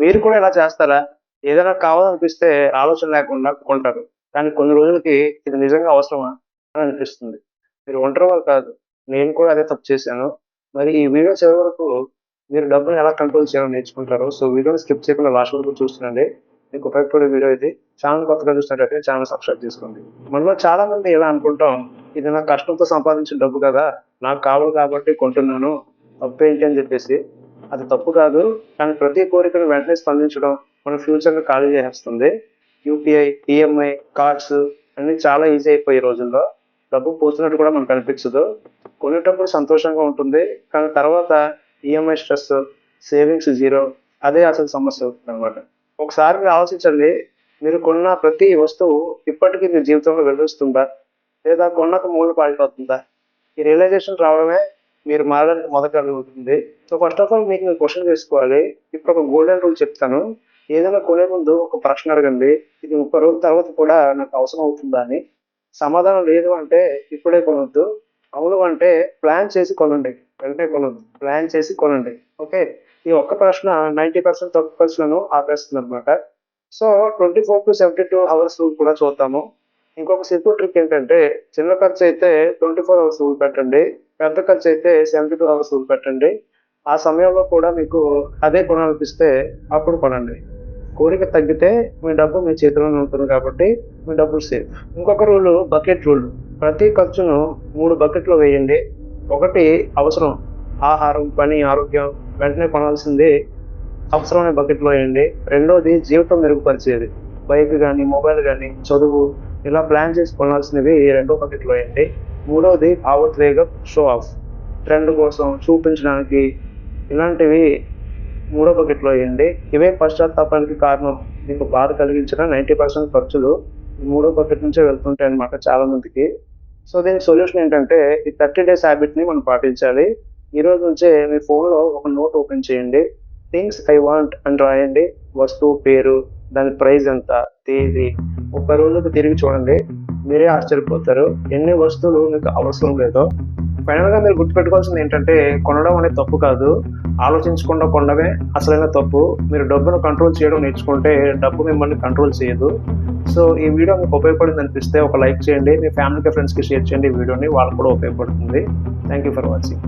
మీరు కూడా ఇలా చేస్తారా? ఏదైనా కావాలనిపిస్తే ఆలోచన లేకుండా కొంటారు కానీ కొన్ని రోజులకి ఇది నిజంగా అవసరమా అని అనిపిస్తుంది. మీరు ఒంటరి వాళ్ళు కాదు. నేను కూడా అదే తప్పు చేశాను. మరి ఈ వీడియో చివరి వరకు మీరు డబ్బును ఎలా కంట్రోల్ చేయాలో నేర్చుకుంటారు సో వీడియోని స్కిప్ చేయకుండా లాస్ట్ వరకు చూస్తుండండి. మీకు ఉపయోగపడే వీడియో ఇది. ఛానల్ కొత్తగా చూసినట్టయితే ఛానల్ సబ్స్క్రైబ్ చేసుకోండి. మనలో చాలా మంది ఎలా అనుకుంటాం. ఇది నా కష్టంతో సంపాదించిన డబ్బు కదా. నాకు కావాలి కాబట్టి కొంటున్నాను. తప్పేంటి ఏంటి అని చెప్పేసి. అది తప్పు కాదు కానీ ప్రతి కోరికను వెంటనే స్పందించడం మన ఫ్యూచర్ని ఖాళీ చేసేస్తుంది. యూపీఐ ఈఎంఐ కార్డ్స్ అన్ని చాలా ఈజీ అయిపోయి రోజుల్లో. డబ్బు పోతున్నట్టు కూడా మనకు అనిపించదు. కొనేటప్పుడు సంతోషంగా ఉంటుంది కానీ తర్వాత ఈఎంఐ స్ట్రెస్ సేవింగ్స్ జీరో అదే అసలు సమస్య అవుతుంది అనమాట ఒకసారి మీరు ఆలోచించండి మీరు కొన్న ప్రతి వస్తువు ఇప్పటికీ మీ జీవితంలో వెలుస్తుందా లేదా కొన్నాక మూల పాడిపోతుందా ఈ రియలైజేషన్ రావడమే మీరు మారడానికి మొదటి అడుగుతుంది సో ఫస్ట్ ఆఫ్ ఆల్ మీకు క్వశ్చన్ చేసుకోవాలి. ఇప్పుడు ఒక గోల్డెన్ రూల్ చెప్తాను. ఏదైనా కొనే ముందు ఒక ప్రశ్న అడగండి. ఇది ముప్పై రోజుల తర్వాత కూడా నాకు అవసరం అవుతుందా అని. సమాధానం లేదు అంటే ఇప్పుడే కొనొద్దు. అవును అంటే ప్లాన్ చేసి కొనండి. వెంటనే కొనొద్దు. ప్లాన్ చేసి కొనండి. ఓకే ఈ ఒక్క ప్రశ్న నైంటీ పర్సెంట్ తక్కువ ఖర్చులను ఆపేస్తుంది అనమాట so twenty four to seventy two hours కూడా చూద్దాము. ఇంకొక సింపుల్ ట్రిక్ ఏంటంటే చిన్న ఖర్చు అయితే ట్వంటీ ఫోర్ అవర్స్ పెట్టండి. పెద్ద ఖర్చు అయితే సెవెంటీ టూ అవర్స్ రూల్ పెట్టండి. ఆ సమయంలో కూడా మీకు అదే కొనాలనిపిస్తే అప్పుడు కొనండి. కోరిక తగ్గితే మీ డబ్బు మీ చేతిలోనే ఉంటుంది కాబట్టి మీ డబ్బులు సేఫ్ ఇంకొక రూల్ బకెట్ రూల్ ప్రతి ఖర్చును మూడు బకెట్లో వేయండి. ఒకటి అవసరం. ఆహారం పని ఆరోగ్యం వెంటనే కొనాల్సింది అవసరమైన బకెట్లో వేయండి. రెండోది జీవితం మెరుగుపరిచేది. బైక్ కానీ మొబైల్ కానీ చదువు ఇలా ప్లాన్ చేసి కొనాల్సినవి రెండో బకెట్లో వేయండి. మూడవది భావోద్వేగ షో ఆఫ్ ట్రెండ్ కోసం చూపించడానికి ఇలాంటివి మూడో బకెట్లో వేయండి. ఇవే పశ్చాత్తాపానికి కారణం. మీకు బాధ కలిగించిన నైంటీ పర్సెంట్ ఖర్చులు మూడో బకెట్ నుంచే వెళ్తుంటాయి అనమాట చాలా మందికి సో దీనికి సొల్యూషన్ ఏంటంటే ఈ థర్టీ డేస్ హ్యాబిట్ని మనం పాటించాలి. ఈ రోజు నుంచే మీ ఫోన్లో ఒక నోట్ ఓపెన్ చేయండి. థింగ్స్ ఐ వాంట్ అని రాయండి. వస్తువు పేరు దాని ప్రైస్ ఎంత తేదీ ముప్పై రోజులకు తిరిగి చూడండి. మీరే ఆశ్చర్యపోతారు. ఎన్ని వస్తువులు మీకు అవసరం లేదో. ఫైనల్గా మీరు గుర్తుపెట్టుకోవాల్సింది ఏంటంటే కొనడం అనేది తప్పు కాదు. ఆలోచించకుండా కొనడమే అసలైన తప్పు. మీరు డబ్బును కంట్రోల్ చేయడం నేర్చుకుంటే డబ్బు మిమ్మల్ని కంట్రోల్ చేయదు. సో ఈ వీడియో మీకు ఉపయోగపడింది అనిపిస్తే ఒక లైక్ చేయండి. మీ ఫ్యామిలీకి ఫ్రెండ్స్కి షేర్ చేయండి ఈ వీడియోని. వాళ్ళకు కూడా ఉపయోగపడుతుంది. Thank you for watching